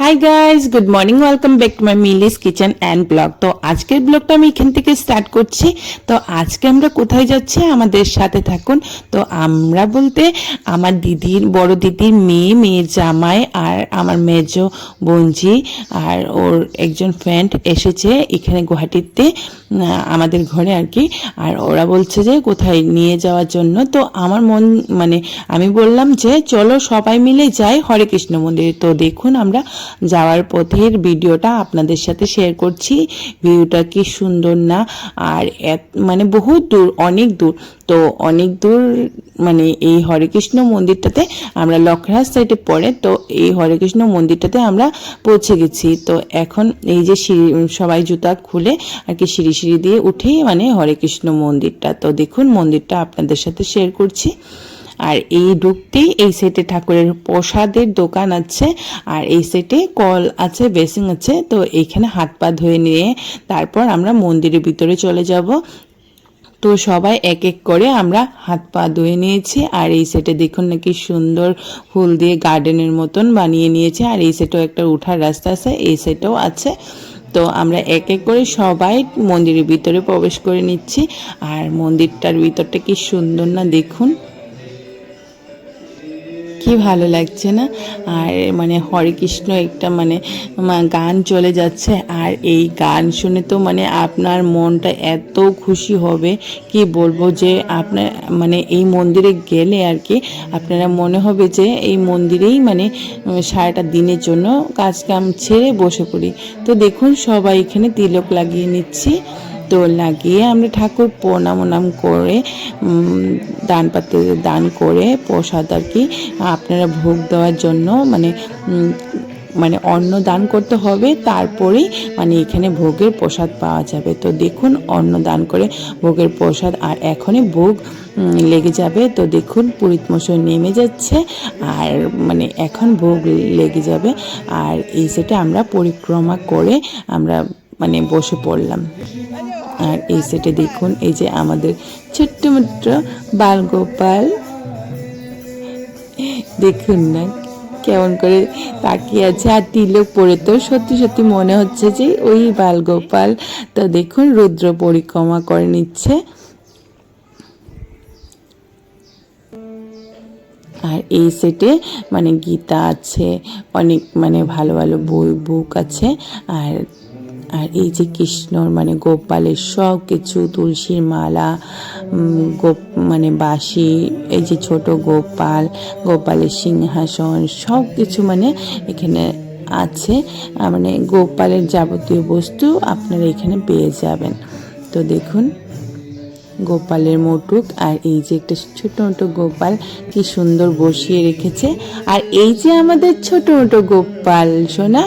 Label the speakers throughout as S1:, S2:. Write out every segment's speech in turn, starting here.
S1: Hi guys good morning welcome back to my Milly's kitchen and blog তো আজকের ব্লগটা আমি এখান থেকে স্টার্ট করছি। তো আজকে আমরা কোথায় যাচ্ছি? আমাদের সাথে থাকুন। তো আমরা বলতে আমার দিদির, বড় দিদির মেয়ে, মেয়ের জামাই আর আমার মেজ বোনজি আর ওর একজন ফ্রেন্ড এসেছে এখানে গুয়াহাটিতে। আমাদের ঘরে আর কি। আর ওরা বলছে যে, কোথায় নিয়ে যাওয়ার জন্য। তো আমার মন মানে আমি বললাম যে, চলো সবাই মিলে যাই হরে কৃষ্ণ মন্দিরে। তো দেখুন আমরা যাওয়ার পথের ভিডিওটা আপনাদের সাথে শেয়ার করছি। ভিউটা কি সুন্দর না? আর মানে বহুত দূর, অনেক দূর। তো অনেক দূর মানে এই হরেকৃষ্ণ মন্দিরটাতে আমরা লক্ষরাজ সাইডে পড়ে, তো এই হরেকৃষ্ণ মন্দিরটাতে আমরা পৌঁছে গেছি। তো এখন এই যে সিঁড়ি, সবাই জুতা খুলে আর কি সিঁড়ি সিঁড়ি দিয়ে উঠেই মানে হরেকৃষ্ণ মন্দিরটা। তো দেখুন মন্দিরটা আপনাদের সাথে শেয়ার করছি। আর এই ঢুকতেই এই সেটে ঠাকুরের প্রসাদের দোকান আছে, আর এই সেটে কল আছে বেসিং আছে, তো এইখানে হাত পা ধুয়ে নিয়ে তারপর আমরা মন্দিরের ভিতরে চলে যাব। তো সবাই এক এক করে আমরা হাত পা ধুয়ে নিয়েছি, আর এই সেটে দেখুন নাকি সুন্দর ফুল দিয়ে গার্ডেনের মতন বানিয়ে নিয়েছে, আর এই সেটেও একটা উঠার রাস্তা আছে, এই সেটেও আছে। তো আমরা এক এক করে সবাই মন্দিরের ভিতরে প্রবেশ করে নিচ্ছি, আর মন্দিরটার ভিতরটা কি সুন্দর না দেখুন। কি ভালো লাগছে না? আর মানে হরে কৃষ্ণ একটা মানে গান চলে যাচ্ছে। আর এই গান শুনে তো মানে আপনার মনটা এত খুশি হবে। কি বলব যে আপনার মানে এই মন্দিরে গেলে আর কি আপনারা মনে হবে যে এই মন্দিরেই মানে সারাটা দিনের জন্য কাজ কাম ছেড়ে বসে পড়ি। তো দেখুন সবাই এখানে তিলক লাগিয়ে নিচ্ছি। তো লাগিয়ে আমরা ঠাকুর প্রণাম ওনাম করে দান পাত্রে দান করে প্রসাদ আর কি, আপনারা ভোগ দেওয়ার জন্য মানে মানে অন্ন দান করতে হবে। তারপরেই মানে এখানে ভোগের প্রসাদ পাওয়া যাবে। তো দেখুন অন্ন দান করে ভোগের প্রসাদ আর এখনই ভোগ লেগে যাবে। তো দেখুন পুরীত মশাই নেমে যাচ্ছে আর মানে এখন ভোগ লেগে যাবে। আর এই সেটা আমরা পরিক্রমা করে আমরা মানে বসে পড়লাম। আর এই সেটে দেখুন, এই যে আমাদের ছোট্ট মোট্ট বালগোপাল। দেখুন না, কেমন করে তাকিয়ে আছে। আর তিলক পরে তো সত্যি সত্যি মনে হচ্ছে যে ওই বালগোপাল। তো দেখুন, রুদ্র পরিক্রমা করে নিচ্ছে। আর এই সেটে মানে গীতা আছে, অনেক মানে ভালো ভালো বই বুক আছে। আর আর এই যে কৃষ্ণর মানে গোপালের সব কিছু, তুলসীর মালা গোপ মানে বাঁশি, এই যে ছোট গোপাল, গোপালের সিংহাসন, সব কিছু মানে এখানে আছে। মানে গোপালের যাবতীয় বস্তু আপনারা এখানে পেয়ে যাবেন। তো দেখুন, গোপালের মোটুক আর এই যে একটা ছোট ছোট গোপাল কি সুন্দর বসিয়ে রেখেছে। আর এই যে আমাদের ছোট ছোট গোপাল, সোনা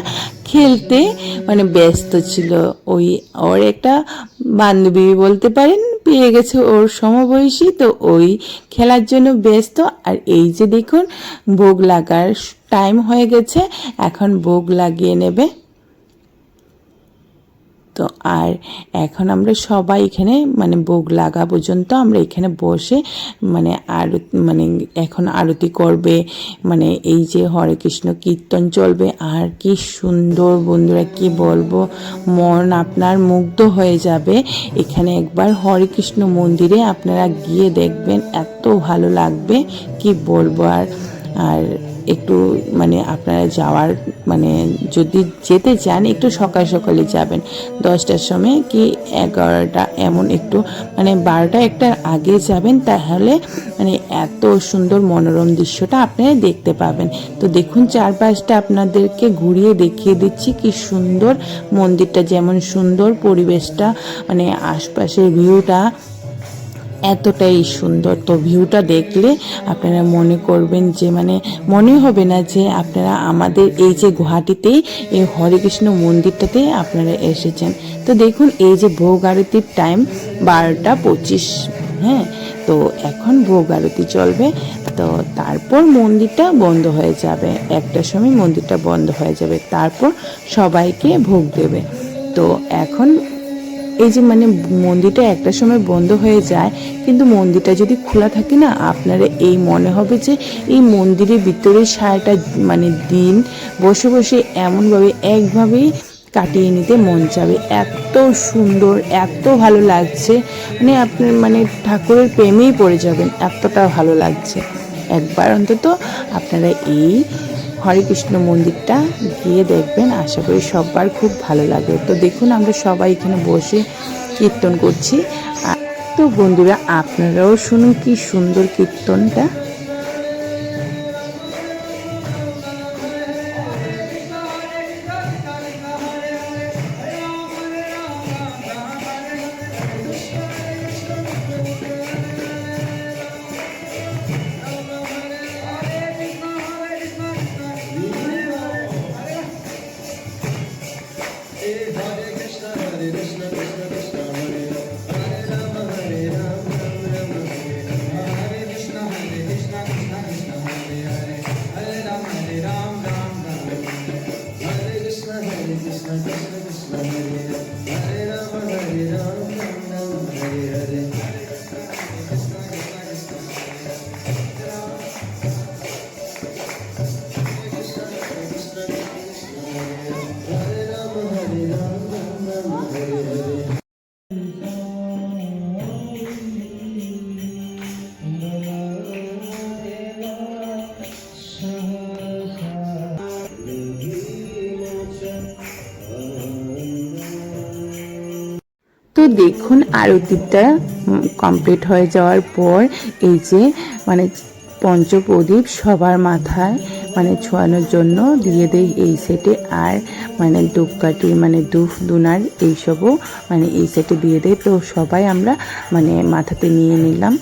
S1: খেলতে মানে ব্যস্ত ছিল। ওই ওর একটা বান্ধবী বলতে পারেন, পেয়ে গেছে ওর সমবয়সী। তো ওই খেলার জন্য ব্যস্ত। আর এই যে দেখুন, ভোগ লাগার টাইম হয়ে গেছে। এখন ভোগ লাগিয়ে নেবে। তো আর এখন আমরা সবাই এখানে মানে ভোগ লাগা পর্যন্ত আমরা এখানে বসে মানে আরতি মানে এখন আরতি করবে মানে এই যে হরে কৃষ্ণ কীর্তন চলবে। আর কি সুন্দর বন্ধুরা, কি বলব, মন আপনার মুগ্ধ হয়ে যাবে। এখানে একবার হরে কৃষ্ণ মন্দিরে আপনারা গিয়ে দেখবেন, এত ভালো লাগবে, কি বলব আর আর একটু মানে আপনারা যাওয়ার মানে যদি যেতে চান, একটু সকাল সকালে যাবেন। দশটার সময় কি এগারোটা এমন একটু মানে বারোটা একটার আগে যাবেন, তাহলে মানে এত সুন্দর মনোরম দৃশ্যটা আপনারা দেখতে পাবেন। তো দেখুন, চারপাশটা আপনাদেরকে ঘুরিয়ে দেখিয়ে দিচ্ছি, কি সুন্দর মন্দিরটা, যেমন সুন্দর পরিবেশটা মানে আশপাশের ভিউটা এতটাই সুন্দর। তো ভিউটা দেখলে আপনারা মনে করবেন যে মানে মনে হবে না যে, আপনারা আমাদের এই যে গুহাটিতেই এই হরেকৃষ্ণ মন্দিরটাতে আপনারা এসেছেন। তো দেখুন, এই যে ভোগ আরতির টাইম বারোটা পঁচিশ হ্যাঁ? তো এখন ভোগ আরতি চলবে। তো তারপর মন্দিরটা বন্ধ হয়ে যাবে। একটার সময় মন্দিরটা বন্ধ হয়ে যাবে। তারপর সবাইকে ভোগ দেবে। তো এখন এই যে মানে মন্দিরটা একটা সময় বন্ধ হয়ে যায়, কিন্তু মন্দিরটা যদি খোলা থাকে না, আপনারা এই মনে হবে যে এই মন্দিরের ভিতরে সারাটা মানে দিন বসে বসে এমনভাবে একভাবেই কাটিয়ে নিতে মন চাবে। এত সুন্দর, এত ভালো লাগছে। মানে আপনি মানে ঠাকুরের প্রেমেই পড়ে যাবেন, এতটা ভালো লাগছে। একবার অন্তত আপনারা এই হরে কৃষ্ণ মন্দিরটা গিয়ে দেখবেন। আশা করি সবার খুব ভালো লাগবে। তো দেখুন, আমরা সবাই এখানে বসে কীর্তন করছি। তো বন্ধুরা, আপনারাও শুনুন কি সুন্দর কীর্তনটা। দেখুন আরতিটা কমপ্লিট হয়ে যাওয়ার পর এই যে মানে পঞ্চপ্রদীপ সবার মাথায় মানে ছোঁয়ানোর জন্য দিয়ে দেয় এই সেটে আর মানে ধূপকাঠি মানে ধূপ, দুনার এইসবও মানে এই সেটে দিয়ে দেয় তো সবাই আমরা মানে মাথাতে নিয়ে নিলাম।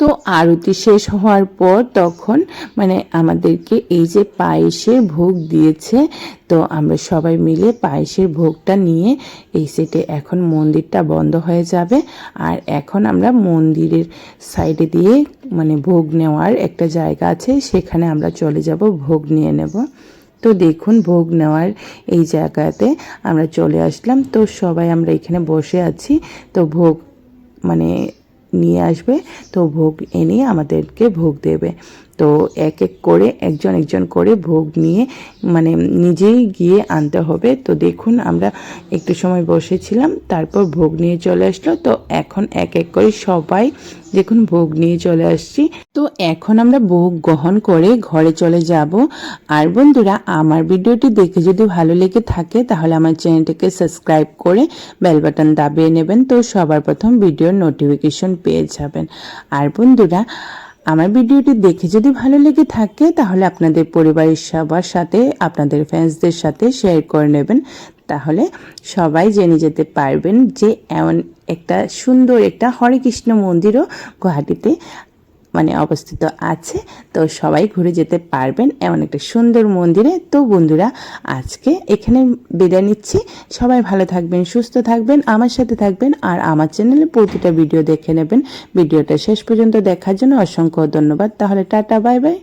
S1: তো আরতি শেষ হওয়ার পর তখন মানে আমাদেরকে এই যে পায়েসের ভোগ দিয়েছে, তো আমরা সবাই মিলে পায়েসের ভোগটা নিয়ে এই সেটে এখন মন্দিরটা বন্ধ হয়ে যাবে। আর এখন আমরা মন্দিরের সাইডে দিয়ে মানে ভোগ নেওয়ার একটা জায়গা আছে, সেখানে আমরা চলে যাব, ভোগ নিয়ে নেব। তো দেখুন, ভোগ নেওয়ার এই জায়গাতে আমরা চলে আসলাম। তো সবাই আমরা এখানে বসে আছি। তো ভোগ মানে নিয়ে আসবে। তো ভোগ এনে আমাদেরকে ভোগ দেবে। তো এক এক করে, একজন একজন করে ভোগ নিয়ে মানে নিজেই গিয়ে আনতে হবে। তো দেখুন, আমরা একটু সময় বসেছিলাম, তারপর ভোগ নিয়ে চলে আসলো। তো এখন এক এক করে সবাই দেখুন ভোগ নিয়ে চলে আসছি। তো এখন আমরা ভোগ গ্রহণ করে ঘরে চলে যাব। আর বন্ধুরা, আমার ভিডিওটি দেখে যদি ভালো লেগে থাকে, তাহলে আমার চ্যানেলটিকে সাবস্ক্রাইব করে বেল বাটন দাবিয়ে নেবেন। তো সবার প্রথম ভিডিওর নোটিফিকেশন পেয়ে যাবেন। আর বন্ধুরা আমার ভিডিওটি দেখে যদি ভালো লেগে থাকে, তাহলে আপনাদের পরিবারের সবার সাথে, আপনাদের ফ্রেন্ডসদের সাথে শেয়ার করে নেবেন। তাহলে সবাই জেনে যেতে পারবেন যে এমন একটা সুন্দর একটা হরে কৃষ্ণ মন্দিরও গুয়াহাটিতে মানে অবস্থিত আছে। তো সবাই ঘুরে যেতে পারবেন এমন একটা সুন্দর মন্দিরে। তো বন্ধুরা, আজকে এখানে বিদায় নিচ্ছি। সবাই ভালো থাকবেন, সুস্থ থাকবেন, আমার সাথে থাকবেন আর আমার চ্যানেলে প্রতিটা ভিডিও দেখে নেবেন। ভিডিওটা শেষ পর্যন্ত দেখার জন্য অসংখ্য ধন্যবাদ। তাহলে টাটা, বাই বাই।